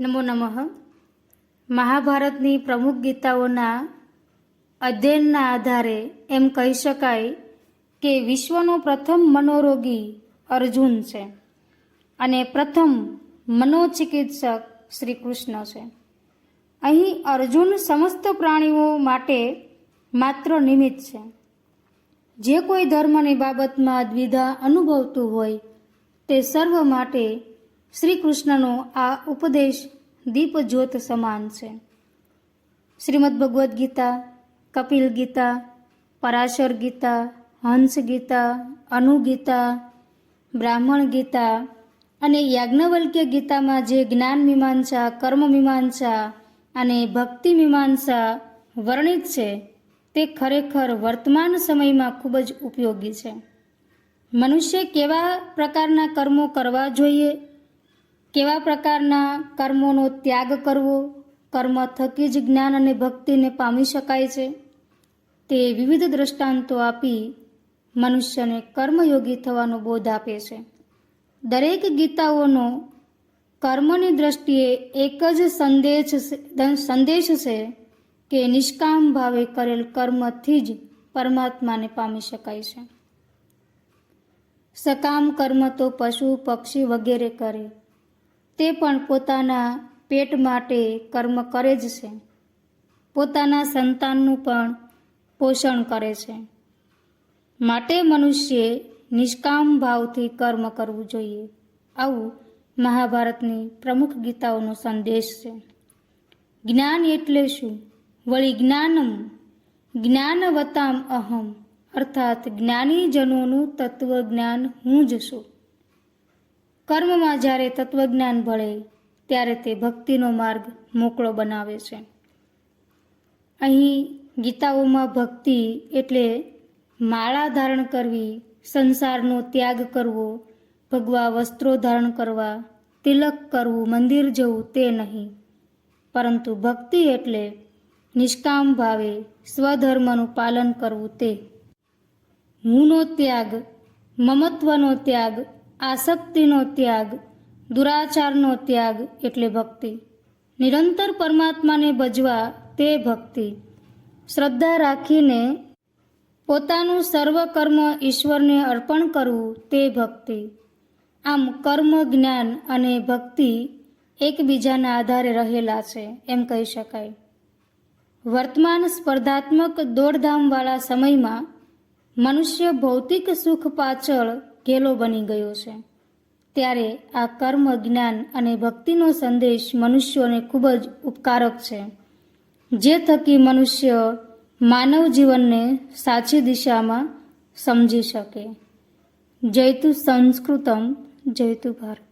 નમો નમઃ. મહાભારતની પ્રમુખ ગીતાઓના અધ્યયનના આધારે એમ કહી શકાય કે વિશ્વનો પ્રથમ મનોરોગી અર્જુન છે અને પ્રથમ મનોચિકિત્સક શ્રી કૃષ્ણ છે. અહીં અર્જુન સમસ્ત પ્રાણીઓ માટે માત્ર નિમિત્ત છે. જે કોઈ ધર્મની બાબતમાં દ્વિધા અનુભવતું હોય તે સર્વ માટે શ્રી કૃષ્ણનો આ ઉપદેશ દીપજ્યોત સમાન છે. શ્રીમદ ભગવદ્ ગીતા, કપિલ ગીતા, પરાશર ગીતા, હંસ ગીતા અનુગીતા બ્રાહ્મણ ગીતા અને યાજ્ઞવલ્ક્ય ગીતામાં જે જ્ઞાન મીમાંસા, કર્મ મીમાંસા અને ભક્તિ મીમાંસા વર્ણિત છે, તે ખરેખર વર્તમાન સમયમાં ખૂબ જ ઉપયોગી છે. મનુષ્ય કેવા પ્રકારના કર્મો કરવા જોઈએ? કેવા પ્રકારના કર્મોનો ત્યાગ કરવો? કર્મ થકી જ જ્ઞાન અને ભક્તિને પામી શકાય છે. તે વિવિધ દ્રષ્ટાંતો આપી મનુષ્યને કર્મયોગી થવાનો બોધ આપે છે. દરેક ગીતાઓનો કર્મની દ્રષ્ટિએ એક જ સંદેશ સંદેશ છે કે નિષ્કામ ભાવે કરેલ કર્મથી જ પરમાત્માને પામી શકાય છે. સકામ કર્મ તો પશુ, પક્ષી વગેરે કરે. તે પણ પોતાના પેટ માટે કર્મ કરે જ છે. પોતાના સંતાનનું પણ પોષણ કરે છે. માટે મનુષ્યે નિષ્કામ ભાવથી કર્મ કરવું જોઈએ. આવું મહાભારતની પ્રમુખ ગીતાઓનો સંદેશ છે. જ્ઞાન એટલે શું? વળી જ્ઞાનમ. જ્ઞાનવતામ અહમ. અર્થાત જ્ઞાનીજનોનું તત્વજ્ઞાન હું જ છું. કર્મમાં જ્યારે તત્વજ્ઞાન ભળે, ત્યારે તે ભક્તિનો માર્ગ મોકળો બનાવે છે. અહીં ગીતાઓમાં ભક્તિ એટલે માળા ધારણ કરવી, સંસારનો ત્યાગ કરવો, ભગવા વસ્ત્રો ધારણ કરવા, તિલક કરવું, મંદિર જવું તે નહીં. પરંતુ ભક્તિ એટલે નિષ્કામ ભાવે સ્વધર્મનું પાલન કરવું તે. હુંનો ત્યાગ, મમત્વનો ત્યાગ આસક્તિનો ત્યાગ, દુરાચારનો ત્યાગ એટલે ભક્તિ. નિરંતર પરમાત્માને ભજવા તે ભક્તિ. શ્રદ્ધા રાખીને પોતાનું સર્વ કર્મ ઈશ્વરને અર્પણ કરવું તે ભક્તિ. આમ કર્મ, જ્ઞાન અને ભક્તિ એકબીજાના આધારે રહેલા છે, એમ કહી શકાય. વર્તમાન સ્પર્ધાત્મક દોડધામવાળા સમયમાં મનુષ્ય ભૌતિક સુખ પાછળ ઘેલો બની ગયો છે. ત્યારે આ કર્મ, જ્ઞાન અને ભક્તિનો સંદેશ મનુષ્યોને ખૂબ જ ઉપકારક છે. જે થકી મનુષ્ય માનવ જીવનને સાચી દિશામાં સમજી શકે. જયતુ સંસ્કૃતમ જયતુ ભારત.